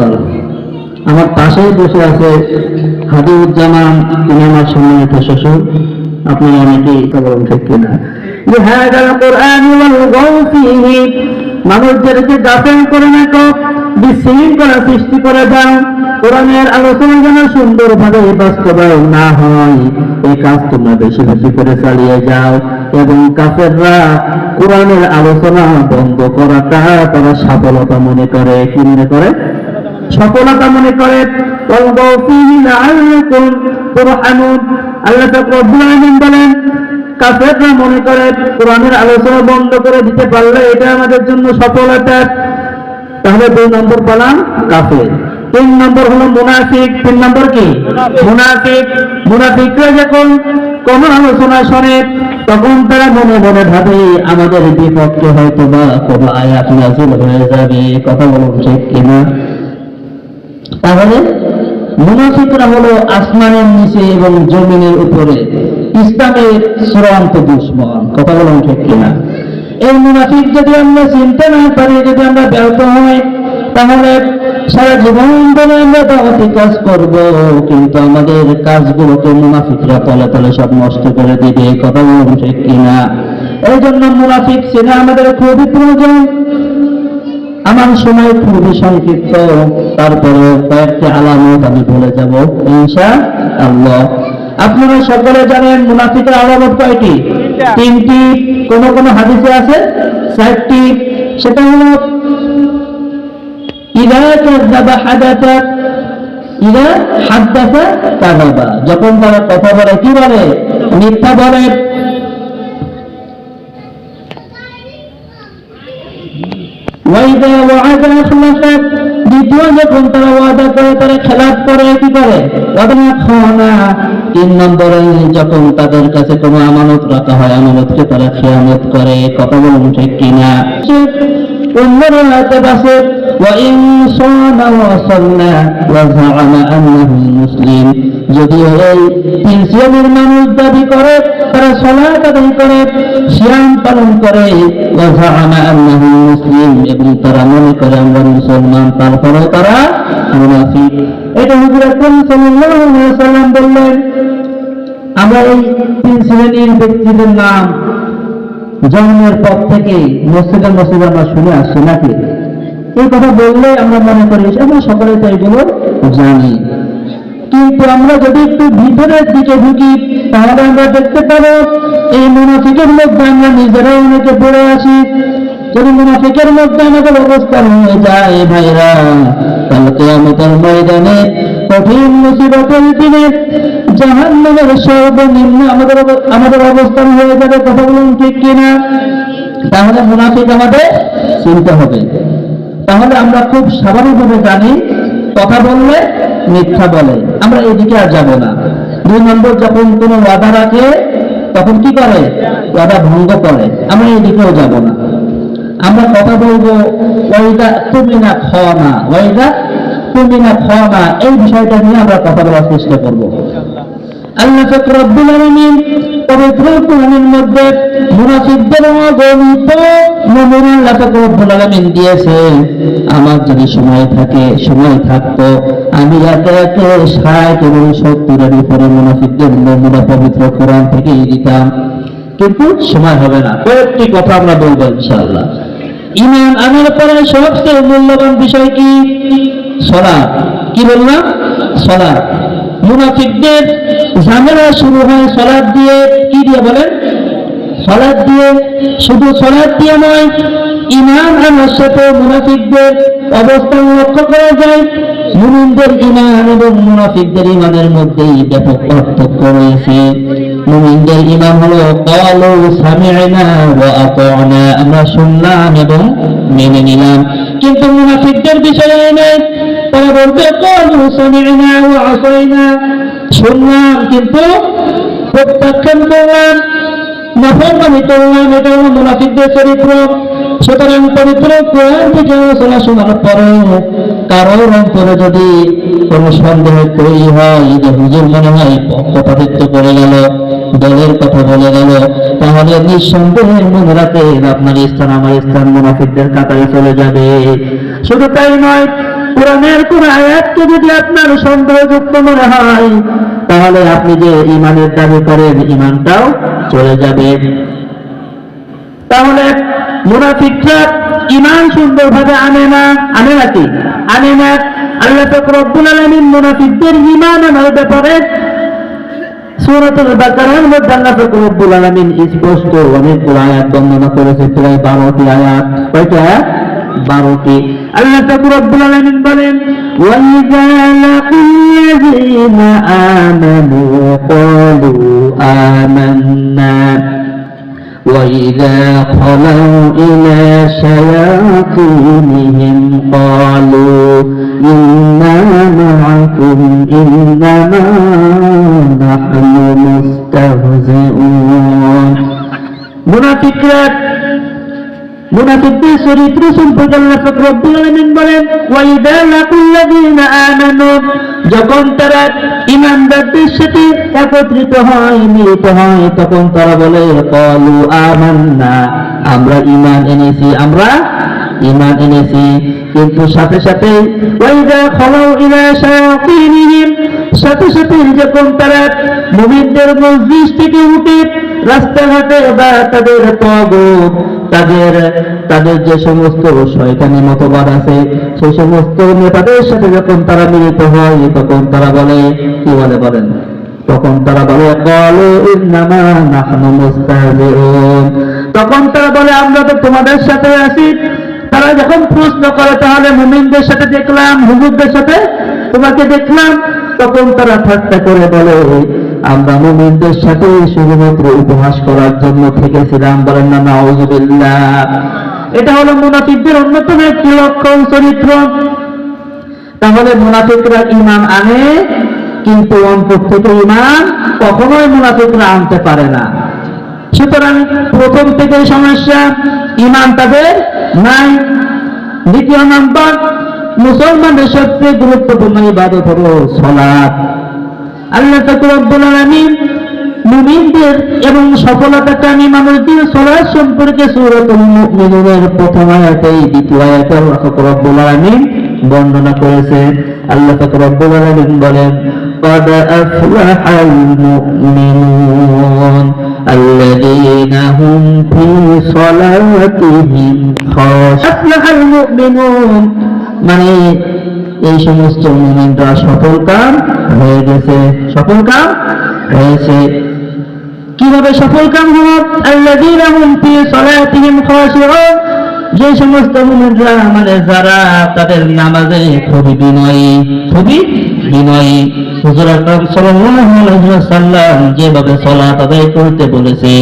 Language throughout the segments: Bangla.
করল আমার পাশেই বসে আছে হাজিউজ্জামান তিনি আমার সম্মানিত শ্বশুর। আপনি অনেকে কবর ঠিক কিনা। যে হ্যাঁ, করে বিশৃঙ্খলা সৃষ্টি করে দাও। কোরআনের আলোচনা যেন বাস্তবায়ন না হয়। এই কাজ তোমরা বেশি বেশি করে চালিয়ে যাও। এবং কাফেররা কোরআনের আলোচনা বন্ধ করাটা তারা সফলতা মনে করে। কি মনে করে? সফলতা মনে করে। আল্লাহ বলেন কাফেররা মনে করে কোরআনের আলোচনা বন্ধ করে দিতে পারলে এটা আমাদের জন্য সফলতা। তাহলে দুই নম্বর পেলাম কাফের। তিন নম্বর হলো মুনাফিক। তিন নম্বর কি? মুনাফিক। মুনাফিকরা যখন কোন আলোচনা শোনে তখন তারা মনে মনে ভাবে আমাদের বিপক্ষে হয়তো বা কোনো আয়াত নাজিল হয়ে যাবে। কথা বলুন ঠিক কিনা? তাহলে মুনাফিকরা হলো আসমানের নিচে এবং জমিনের উপরে। ইসলামের চূড়ান্ত দুশ্মন। কথা বলুন ঠিক কিনা? এই মুনাফিক যদি আমরা চিনতে না পারি, যদি আমরা ব্যর্থ হই, তাহলে সারা জীবন ধরে আমরা দাওয়াতি কাজ করব, কিন্তু আমাদের কাজগুলোকে মুনাফিকরা তলে তলে সব নষ্ট করে দিবে। কথা বলুন ঠিক কিনা? এই জন্য মুনাফিক চেনা আমাদের খুবই প্রয়োজন। আমার সময় খুবই সংক্ষিপ্ত তারপরে কয়েকটি আলামত আমি বলে যাব ইনশা আল্লাহ আপনারা সকলে জানেন মুনাফিকের আলামত কয়টি? তিনটি। কোন কোন হাদিসে আছে? চারটি। সেটা হলো যখন তারা কথা বলে কি বলে? মিথ্যা বলে। যখন তারা তারা করে করে? তিন যখন তাদের কাছে কোনো আমানত রাখা হয়, আমানতকে তারা খেয়ানত করে, কথা বলুন ঠিক কিনা? অন্যর হাতে বাসে وإن صام وصلى وزعم أنه مسلم যদিও এই তিন শ্রেণীর মানুষ দাবি করে তারা সলাত আদায় করে সিয়াম পালন করে ওয়াজাআমা আন্নাহু মুসলিম এবং তারা মনে করে আমরা মুসলমান তারপরেও তারা মুনাফিক এটা হুজুর আকরাম সাল্লাল্লাহু আলাইহি সাল্লাম বললেন আমরা এই তিন শ্রেণীর ব্যক্তিদের নাম জন্মের পর থেকে মসজিদে মসজিদে আমরা শুনে আসছি নাকি? এই কথা বললে আমরা মনে করি আমরা সকলে তো এগুলো জানি। কিন্তু আমরা যদি একটু ভিতরের দিকে ঢুকি, তাহলে আমরা দেখতে পাবো এই মুনাফিকের মধ্যে আমরা নিজেরাও অনেকে পড়ে আছি। যদি মুনাফিকের মধ্যে আমাদের অবস্থান হয়ে যায়, ভাইরা কালকে আমাদের ময়দানে কঠিন মুসিবতের দিনে জাহান নামের সর্বনিম্ন আমাদের আমাদের অবস্থান হয়ে যাবে, কথা বলুন ঠিক কিনা? তাহলে মুনাফিক আমাদের চিনতে হবে। তাহলে আমরা খুব স্বাভাবিকভাবে জানি, কথা বললে মিথ্যা বলে। আমরা এদিকে আর যাব না। দুই নম্বর, যখন কোনো ওয়াদা রাখে, তখন কি করে? ওয়াদা ভঙ্গ করে। আমরা এদিকেও যাব না। আমরা কথা বলব, ওয়াইদা তুমি না খাওয়া না। ওয়াইদা এই বিষয়টা নিয়ে আমরা কথা বলার চেষ্টা করব। আল্লাহ আলামিন পবিত্র কোরআনের মধ্যে মুনাফিকদের আল্লাহ আলামিন দিয়েছে। আমার যদি সময় থাকে, সময় থাকতো, আমি একে একে ষাট এবং সত্তরের উপরে মুনাফিকদের নমুনা পবিত্র কোরআন থেকে দিতাম। কিন্তু সময় হবে না, কয়েকটি কথা আমরা বলব ইনশাআল্লাহ। ইমান আনার পরে সবচেয়ে মূল্যবান বিষয় কি? সলাৎ। কি বললাম? সলাৎ। মুনাফিকদের ঝামেলা শুরু হয় সলাদ দিয়ে। কি দিয়ে বলেন? সলাদ দিয়ে। শুধু সলাদ দিয়ে নয় ইমান আনার সাথে মুনাফিকদের অবস্থান লক্ষ্য করা যায়। মুমিনদের ইমান এবং মুনাফিকদের ইমানের মধ্যেই ব্যাপক পার্থক্য রয়েছে। মুমিনদের ইমান হলো, কালু সামি'না ওয়া আতা'না আমরা শুনলাম এবং মেনে নিলাম। কিন্তু মুনাফিকদের বিষয়ে নেই তারা বলতে কালু সামি'না ওয়া আতা'না, শুনলাম কিন্তু প্রত্যাখ্যান করলাম নাফরমানি করলাম, এটা হলো মুনাফিকদের চরিত্র। সুতরাং পবিত্র কোরআন থেকে আলোচনা শোনার পরে কারোর অন্তরে যদি কোনো সন্দেহ তৈরি হয় যে হুজুর মনে হয় পক্ষপাতিত্ব করে গেল, দলের কথা বলে গেল, তাহলে নিঃসন্দেহে মনে রাখেন আপনার স্থান আমার স্থান, মুনাফিকদের কাতারে চলে যাবে। শুধু তাই নয়, কোরআনের কোন আয়াতকে যদি আপনার সন্দেহযুক্ত মনে হয়, তাহলে আপনি যে ইমানের দাবি করেন ইমানটাও চলে যাবে। তাহলে মুনাফিকরা ইমান সুন্দরভাবে আনে না, আনে নাকি আনে না আল্লাহ পাক রব্বুল আলামিন মুনাফিকদের ইমান আনার ব্যাপারে সূরাতুল বাকারার মধ্যে আল্লাহ পাক রব্বুল আলামিন স্পষ্ট অনেকগুলো আয়াত বর্ণনা করেছে, প্রায় 12টি আয়াত। কয়টা? আয়াত 12টি আল্লাহ পাক রব্বুল আলামিন বলেন ক্বালু আমান্না। وإذا خلوا إلى شياطينهم قالوا إنا معكم إنما نحن مستهزئون منافقات মুনাফিকদের চরিত্র সম্পর্কে আল্লাহ রব্বুল আলামিন বলেন, ওয়াইদা লাকুল্লাযীনা আমানু যখন তারা ইমানদারদের সাথে একত্রিত হয়, মিলিত হয়, তখন তারা বলে, কলু আমান্না আমরা ইমান এনেছি, আমরা ইমান এনেছি। কিন্তু সাথে সাথে, ওয়াইদা খলাউ ইলা শায়াতিনিহিম সাথে সাথে যখন তারা মুমিনদের মসজিদ থেকে উঠে রাস্তাঘাটে বা তাদের পগ তাদের তাদের যে সমস্ত শয়তানি মতবাদ আছে, সেই সমস্ত নেতাদের সাথে যখন তারা মিলিত হয়, তখন তারা বলে, কি বলে বলেন? তখন তারা বলে কলো তখন তারা বলে, আমরা তো তোমাদের সাথে আছি। তারা যখন প্রশ্ন করে, তাহলে মুমিনদের সাথে দেখলাম, হুজুরদের সাথে তোমাকে দেখলাম? তখন তারা ঠাট্টা করে বলে আমরা মুমিনদের সাথে শুধুমাত্র উপহাস করার জন্য থেকেছিলাম, বলেন না, নাউজুবিল্লাহ। এটা হলো মুনাফিকদের অন্যতম একটি লক্ষণ, চরিত্র। তাহলে মুনাফিকরা ইমান আনে, কিন্তু অন্তর থেকে ইমান কখনোই মুনাফিকরা আনতে পারে না। সুতরাং প্রথম থেকে সমস্যা ইমান তাদের নাই। দ্বিতীয় নম্বর, মুসলমানদের সবচেয়ে গুরুত্বপূর্ণ ইবাদত হলো সলাৎ। আল্লাহ রব্বুল আলামিন মুমিনদের এবং সফলতাকামী মানুষদের সলাৎ সম্পর্কে সূরাতুল মুমিনুনের প্রথম আয়াতে দ্বিতীয় আয়াতে আল্লাহ রব্বুল আলামিন বর্ণনা করেছে আল্লাহ রব্বুল আলামিন বলেন قد أفلح المؤمنون الذين هم في صلاتهم خاشعون أفلح المؤمنون মানে এই সমস্ত মুমিনরা সফল কাম হয়ে গেছে। সফল কাম হয়েছে। কীভাবে সফল কাম আল্লাযীনা যে সমস্ত মানে যারা তাদের নামাজে খুবই বিনয়ী খুবই বিনয়ী। হুজুর আকরাম সাল্লাল্লাহু আলাইহি ওয়াসাল্লাম যেভাবে সালাত আদায় করতে বলেছে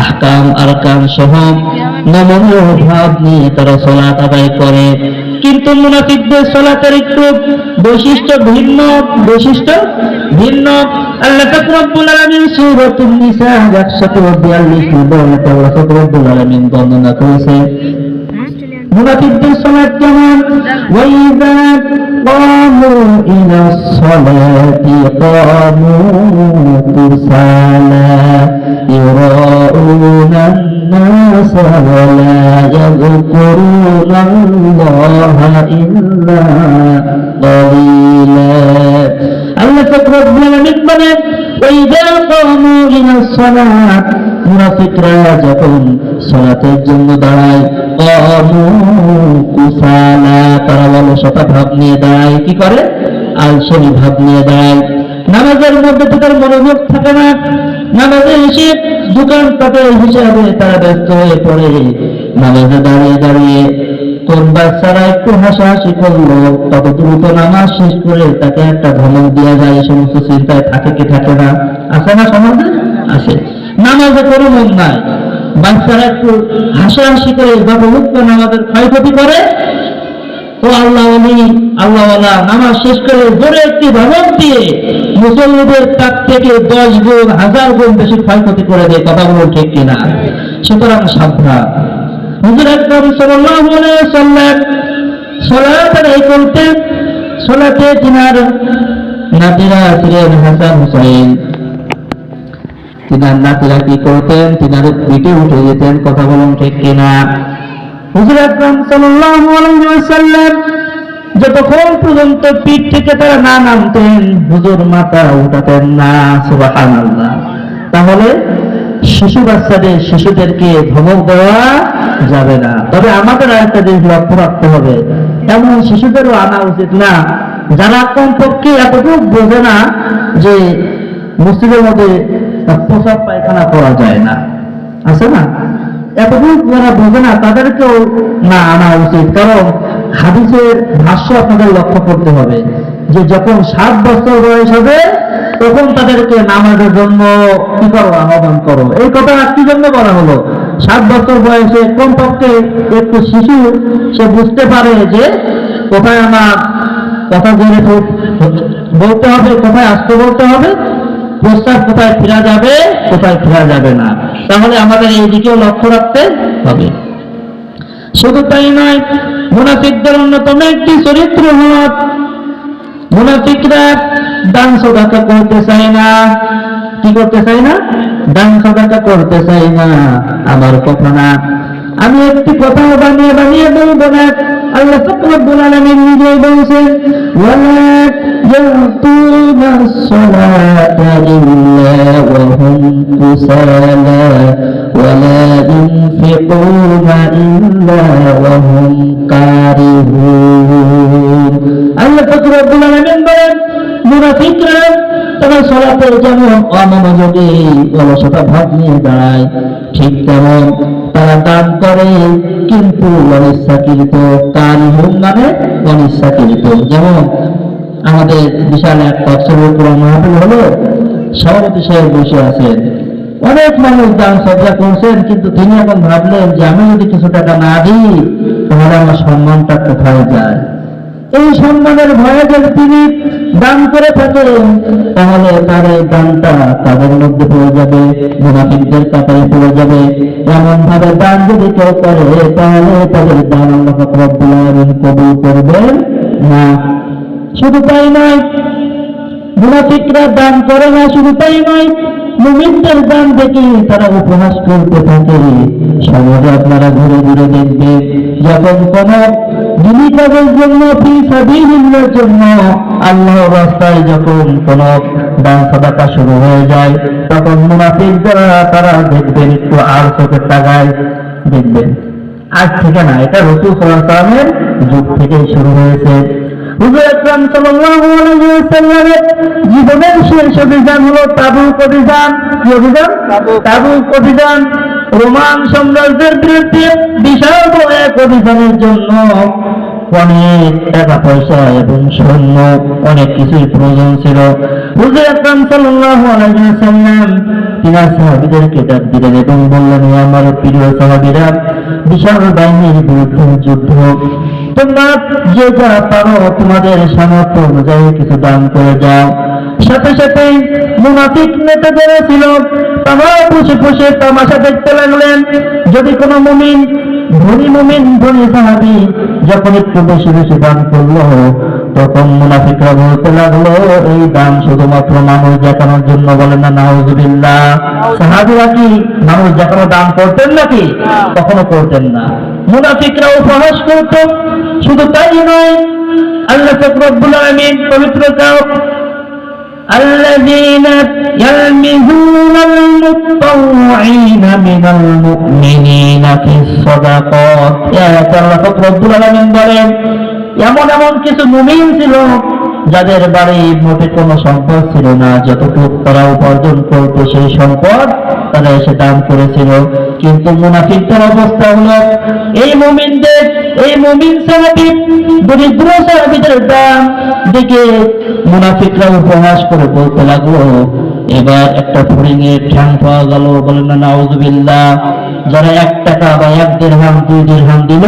আহকাম, আরকাম সহ নমনীয় ভাব নিয়ে তারা সলাত আদায় করে। কিন্তু মুনাফিকদের সলাতের একটু বৈশিষ্ট্য ভিন্ন বৈশিষ্ট্য ভিন্ন। আল্লাহ পাক রব্বুল আলামিন সূরাতুন নিসা 142 নম্বর আয়াতে আল্লাহ আলামিন বর্ণনা করেছে মুনাফিকদের সালাত কেমন ওয়াইদা قاموا إلى الصلاة قاموا كسالى يراءون الناس ولا يذكرون الله إلا قليلا আল্লাহ রব্বুল আলামিন বলেন যখন জন্য দাঁড়ায় ভাব নিয়ে দাঁড়ায়। কি করে? আলসেমি ভাব নিয়ে দাঁড়ায়। নামাজের মধ্যে থাকে না। নামাজে এসে দোকান পাটের হিসাবে তারা ব্যস্ত হয়ে পড়ে। নামাজে দাঁড়িয়ে দাঁড়িয়ে কোন বাচ্চারা একটু হাসাহাসি করল তত দ্রুত নামাজ শেষ করে তাকে একটা ধমক দেওয়া যায়, এই সমস্ত চিন্তায় থাকে কি থাকে না? আছে না সমাজে? আছে। নামাজে কোনো মন নাই। বাচ্চারা একটু হাসাহাসি করে বাবুমুক্ত নামাজের ক্ষয়ক্ষতি করে। ও আল্লাহ আলী আল্লাহ নামাজ শেষ করে জোরে একটি ধমক দিয়ে মুসল্লিদের তার থেকে দশ গুণ, হাজার গুণ বেশি ক্ষয়ক্ষতি করে দেয় কথা বলুন ঠিক কিনা? সুতরাং সাবধান। তিনার করতেন? তিনার পিঠে উঠে যেতেন, কথা বলুন ঠিক কিনা? হুজুর আকরাম সাল্লাল্লাহু আলাইহি যতক্ষণ পর্যন্ত পিঠ থেকে তারা না নামতেন, হুজুর মাথা উঠাতেন না সুবাহান তাহলে শিশু বাচ্চাদের, শিশুদেরকে ধমক দেওয়া যাবে না। তবে আমাদের একটা জিনিস লক্ষ্য রাখতে হবে। এমন শিশুদেরও আনা উচিত না। যারা কমপক্ষে এতটুকু বোঝে না যে মুসলিমের মধ্যে প্রসাব পায়খানা করা যায় না। আছে না? এতটুকু যারা বোঝে না, তাদেরকেও না আনা উচিত। কারণ হাদিসের ভাষ্য আপনাদের লক্ষ্য করতে হবে যে যখন সাত বছর বয়স হবে তখন তাদেরকে নামাজের জন্য কি করো? আহ্বান করো। এই কথা কি জন্য করা হলো? সাত বছর বয়সে কমপক্ষে একটু শিশু, সে বুঝতে পারে যে কোথায় আমার কথা জেনে বলতে হবে, কোথায় আসতে বলতে হবে, প্রস্তাব কোথায় ফেরা যাবে, কোথায় ফেরা যাবে না। তাহলে আমাদের এই দিকেও লক্ষ্য রাখতে হবে। শুধু তাই নয়, মুনাফিকদের অন্যতম একটি চরিত্র হল মুনাফিকরা দান সদাকা করতে চায় না। কি করতে চাই না? দান সদাকা করতে চাই না। আমার কথা না। আমি একটি কথা বানিয়ে বানিয়ে বলব না। আল্লাহ রব্বুল আলামিন নিজেই বলছেন, ওয়ালা ইয়াতুনা সালাতা ইল্লা ওয়া কুসালা ওয়ালা ইল্লা কারিহুন। মানে আমাদের বিশাল এক হলো সভাপতি সাহেব বসে আছেন। অনেক মানুষ দান সজ্জা করছেন, কিন্তু তিনি এখন ভাবলেন যে আমি যদি কিছু টাকা না দিই, তাহলে আমার সম্মানটা কোথায় যায়? এই সম্মানের ভয়ে যদি তিনি দান করে থাকেন, তাহলে তার এই দানটা তাদের মধ্যে পড়ে যাবে, মুনাফিকদের কাতারে পড়ে যাবে। এমন ভাবে দান যদি কেউ করে, তাহলে তাদের দান আল্লাহ কবুল করবেন না। শুধু তাই নয়, মুনাফিকরা দান করে না, শুধু তাই নয় মুমিনদের দান দেখে তারা উপহাস করতে থাকে। সমাজে আপনারা ঘুরে ঘুরে দেখবেন, যখন কোন কাজের জন্য, ফি জন্য আল্লাহ রাস্তায় যখন কোন দান সাদাকা শুরু হয়ে যায়, তখন মুনাফিক যারা তারা দেখবেন একটু আর চোখের টাকায় দেখবেন। আজ থেকে না, এটা রসুল সাল্লাহ যুগ থেকেই শুরু হয়েছে। হুজুর আকরাম সাল্লাল্লাহু আলাইহি ওয়াসাল্লামের জীবনের শেষ অভিযান হলো তাবুক অভিযান। কি অভিযান? তাবুক। অভিযান। রোমান সাম্রাজ্যের বিরুদ্ধে বিশাল এক অভিযানের জন্য অনেক টাকা পয়সা এবং সৈন্য, অনেক কিছুই প্রয়োজন ছিল। হুজুর আকরাম সাল্লাল্লাহু আলাইহি ওয়াসাল্লাম তিনার সাহাবীদেরকে ডাক দিলেন এবং বললেন "হে আমার প্রিয় সাহাবীরা, বিশাল বাহিনীর বিরুদ্ধে যুদ্ধ। তোমরা যে যা পারো তোমাদের সামর্থ্য অনুযায়ী কিছু দান করে যাও সাথে সাথে মুনাফিক নেতা যারা ছিল। তারা বসে বসে তামাশা দেখতে লাগলেন। যদি কোনো মুমিন ধনী মুমিন, ধনী সাহাবি যখন একটু বেশি বেশি দান করল, তখন মুনাফিকরা বলতে লাগল, এই দান শুধুমাত্র মানুষ দেখানোর জন্য বলেন না, নাউজুবিল্লাহ। সাহাবিরা কি, মানুষ দেখানো দান করতেন নাকি? কখনো করতেন না। মুনাফিকরা উপহাস করত। শুধু তাই নয়, আল্লাহ রব্বুল আলামিন পবিত্র কাউ الذين يلمزون المتطوعين من المؤمنين في الصدقات يا আল্লাহ রব্বুল আলামিন বলেন এমন এমন কিছু মুমিন ছিল যাদের বাড়ি মোটে কোনো সম্পদ ছিল না, যতটুকু তারা উপার্জন করতো সেই সম্পদ তারা এসে দান করেছিল। কিন্তু মুনাফিকদের অবস্থা হলো, এই মুমিনদের, এই মুমিন সাহাবি দরিদ্র সাহাবিদের দান দেখে মুনাফিকরা উপহাস করে বলতে লাগল, এবার একটা ফড়িংয়ের ঠ্যাং পাওয়া গেল বলেন না, নাউজুবিল্লাহ, যারা এক টাকা বা এক দেড়হাম, দুই দেড়হাম দিল,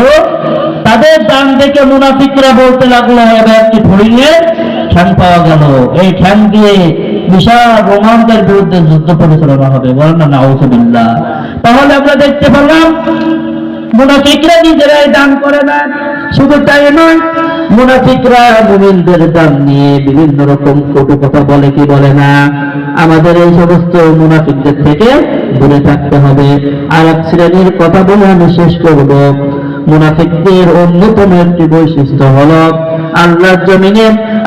তাদের দান দেখে মুনাফিকরা বলতে লাগল, এবার একটি ফড়িংয়ের ঠ্যাং পাওয়া গেল। এই ঠ্যাং দিয়ে বিশাল রোমানদের বিরুদ্ধে যুদ্ধ পরিচালনা হবে। বলেন না, নাউজুবিল্লাহ। তাহলে আমরা দেখতে পেলাম, মুনাফিকরা নিজেরাই দান করে না শুধু তাই নয়, মুনাফিকরা মুমিনদের দান নিয়ে বিভিন্ন রকম কটু কথা বলে কি বলে না। আমাদের এই সমস্ত মুনাফিকদের থেকে দূরে থাকতে হবে। আর এক শ্রেণির কথা বলে আমি শেষ করব। মুনাফিকদের অন্যতম একটি বৈশিষ্ট্য হল আল্লাহর জমিনে,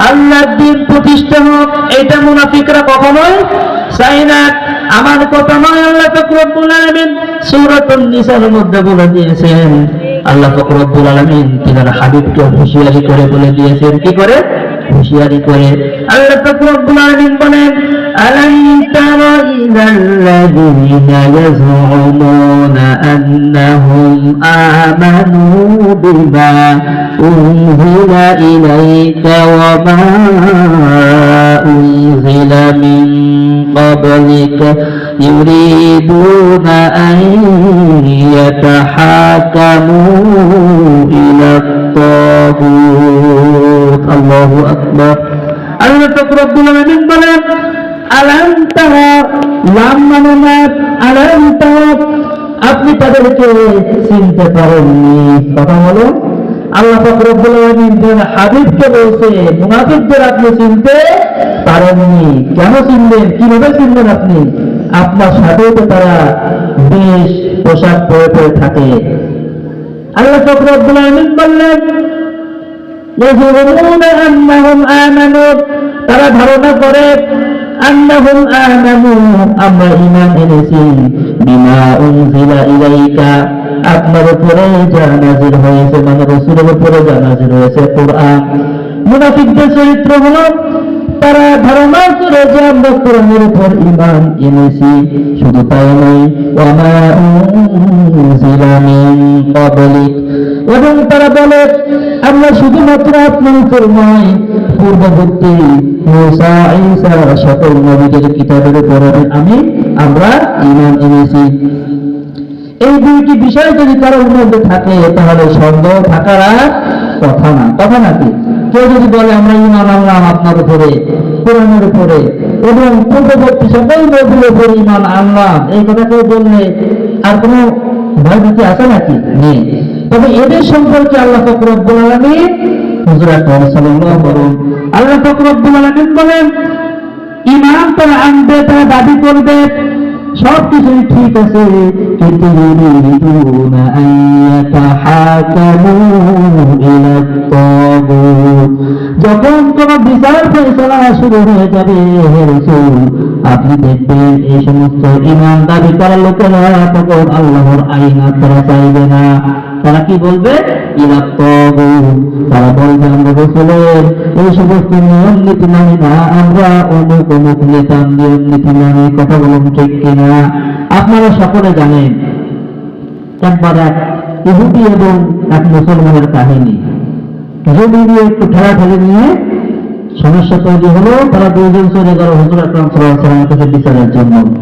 আল্লাহর দিন প্রতিষ্ঠা হোক, এটা মুনাফিকরা কখনোই চাই না। আমার কথা নয়, আল্লাহ ফকরুল আলমিন সূরাতুন নিসার মধ্যে বলে দিয়েছেন। আল্লাহ ফকরুল আলমিন তিনার হাবিবকে হুঁশিয়ারি করে বলে দিয়েছেন। কি করে? হুঁশিয়ারি করে। আল্লাহ ফকরুল আলমিন বলেন ألم تر إلى الذين يزعمون أنهم آمنوا بما أنزل إليك وما أنزل من قبلك يريدون أن يتحاكموا إلى الطاغوت. الله أكبر. أن تقرب من بلد আপনি তাদেরকে চিনতে পারেননি। কথা বলো। আল্লাহ হাবিবকে বলছে, মুনাফিকদের আপনি চিনতে পারেননি। কেন চিনবেন কীভাবে চিনবেন আপনি? আপনার সাথে তো তারা বেশ পোশাক পরে পরে থাকে। আল্লাহ ফখরুল আলমিন বললেন তারা ধারণা করে আন্নাহুম آمنوا আমরা ইমান এনেছি বিমা উনজিলা ইলাইকা আপনার উপরে যা নাজির হয়েছে মানে রাসূলের উপরে যা নাজির হয়েছে, কোরআন। মুনাফিকদের চরিত্র হলো তারা ধারণা করে যে আমরা কোরআনের উপর ঈমান এনেছি, শুধু তাই নয় মিন ক্বাবলিক। এবং তারা বলে, আমরা শুধুমাত্র আপনার উপর নয়, পূর্ববর্তী মুসা, ঈসা, সকল নবীদের কিতাবের উপর আমি, আমরা ঈমান এনেছি। এই দুইটি বিষয় যদি কারোর মধ্যে থাকে, তাহলে সন্দেহ থাকার কথা না, কথা নাকি কেউ যদি বলে, আমরা ইমান আনলাম আপনার উপরে, কোরআনের উপরে এবং পূর্ববর্তী সকল নবীর উপরে ইমান আনলাম, এই কথা কেউ বললে আর কোনো ভয় ভীতি আছে নাকি? নেই। তবে এদের সম্পর্কে আল্লাহ ফকরব্বুল আলমী হুজুর আকরম সাল্লাল্লাহু বলুন, আল্লাহ ফকরব্বুল আলমিন বলেন ইমান তারা আনবে, তারা দাবি করবে সব কিছুই ঠিক আছে কিন্তু يريدون أن يتحاكموا إلى الطاغوت যখন কোন বিচার ফেসলা শুরু হয়ে যাবে হে রাসূল আপনি দেখবেন এই সমস্ত ইমান দাবি করা লোকেরা তখন আল্লাহর আইন আর তারা চাইবে না তারা কি বলবে ইলা তাগুত তারা বলবে রসুলের এই সমস্ত নিয়ম নীতি মানি না, আমরা অমুক অমুক নেতা নিয়ম নীতি মানি, কথা বলুন ঠিক কিনা? আপনারা সকলে জানেন, একবার এক ইহুদি এবং এক মুসলমানের কাহিনী। যদি নিয়ে একটু ঠেলাঠেলি নিয়ে সমস্যা তৈরি হলো, তারা দুইজন চলে গেল হুজুর আকরাম সাল্লাহ সাল্লামের কাছে বিচারের জন্য হুজুর আকরাম সাল্লাল্লাহু আলাইহি ওয়াসাল্লাম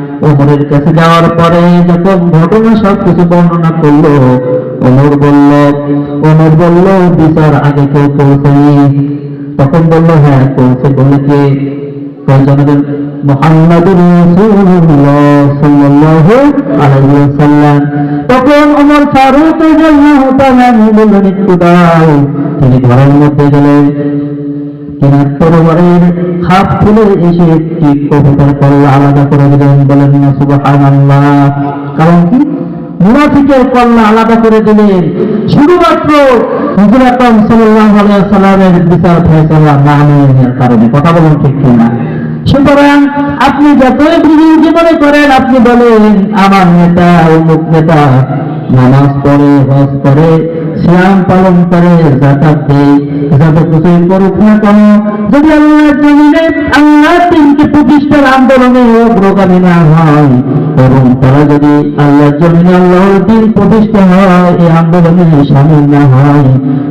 ওমরের কাছে যাওয়ার পরে যখন ঘটনা সব কিছু বর্ণনা করল, ওমর বলল ওমর বলল, বিচার আগে কেউ পৌঁছায়নি তখন বলল হ্যাঁ পৌঁছে বলে কে তিনি ঘরের মধ্যে গেলেন। খুলে এসে একটি আলাদা করে দিলেন, বলেন কারণ কি? মুনাফিকের কল্লা আলাদা করে দিলেন। শুধুমাত্র ওয়াসাল্লামের বিচার না কারণে। কথা বলুন ঠিক কিনা? সুতরাং আপনি যতই জীবনে করেন, আপনি বলেন, আমার নেতা, অমুক নেতা নামাজ পড়ে, হজ করে শ্যাম পালন করে জাকাত দেয়। কিছুই করুক না কেন, যদি আল্লাহর জমিনে আল্লাহ তিনকে প্রতিষ্ঠার আন্দোলনে অগ্রগামী না হয়, এবং তারা যদি আল্লাহর জমিনে আল্লাহর দিন প্রতিষ্ঠা হয়, এই আন্দোলনে সামিল না হয়,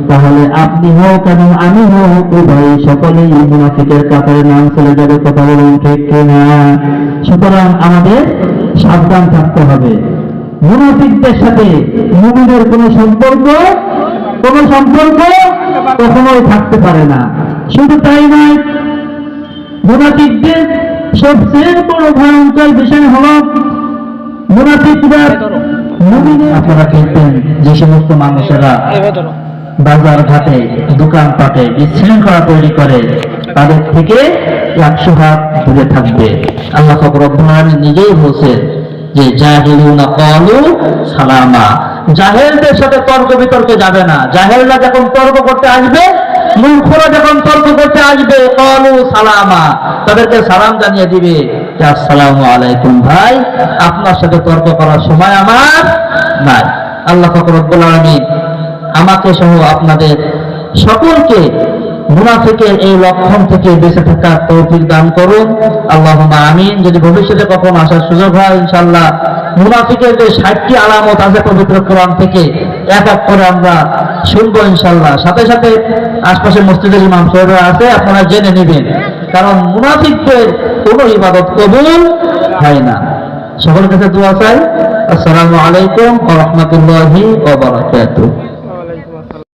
তাহলে আপনি হোক এবং আমি হোক, উভয় সকলেই মুনাফিকের কাতারে নাম চলে যাবে, কথা বলুন ঠিক কিনা? সুতরাং আমাদের সাবধান থাকতে হবে। মুনাফিকদের সাথে মুমিনের কোনো সম্পর্ক কোনো সম্পর্ক কখনোই থাকতে পারে না। শুধু তাই নয়, মুনাফিকদের সবচেয়ে বড় ভয়ঙ্কর বিষয় হল মুনাফিকরা আপনারা দেখবেন যে সমস্ত মানুষেরা বাজার ঘাটে দোকান পাটে বিশৃঙ্খলা তৈরি করে, তাদের থেকে একশো হাত দূরে থাকবে। আল্লাহ ফকর নিজেই বলছেন যে কলু সালামা। জাহেলদের সাথে তর্ক বিতর্কে যাবে না। জাহেলরা যখন তর্ক করতে আসবে, মূর্খরা যখন তর্ক করতে আসবে কলু সালামা, তাদেরকে সালাম জানিয়ে দিবে আসসালামু আলাইকুম ভাই, আপনার সাথে তর্ক করার সময় আমার নাই। আল্লাহ ফকর রব্বুল আলমিন আমাকে সহ আপনাদের সকলকে মুনাফিকের এই লক্ষণ থেকে বেঁচে থাকার তৌফিক দান করুন। আল্লাহ আমিন। যদি ভবিষ্যতে কখন আসার সুযোগ হয় ইনশাল্লাহ মুনাফিকের যে ষাটটি আলামত আছে পবিত্র কোরআন থেকে, এক এক করে আমরা শুনব ইনশাল্লাহ সাথে সাথে আশপাশে মসজিদের ইমাম সাহেবরা আছে, আপনারা জেনে নেবেন। কারণ মুনাফিকদের কোনো ইবাদত কবুল হয় না। সকলের কাছে দোয়া চাই। আসসালামু আলাইকুম রাহমাতুল্লাহি ওয়া বারাকাতুহু।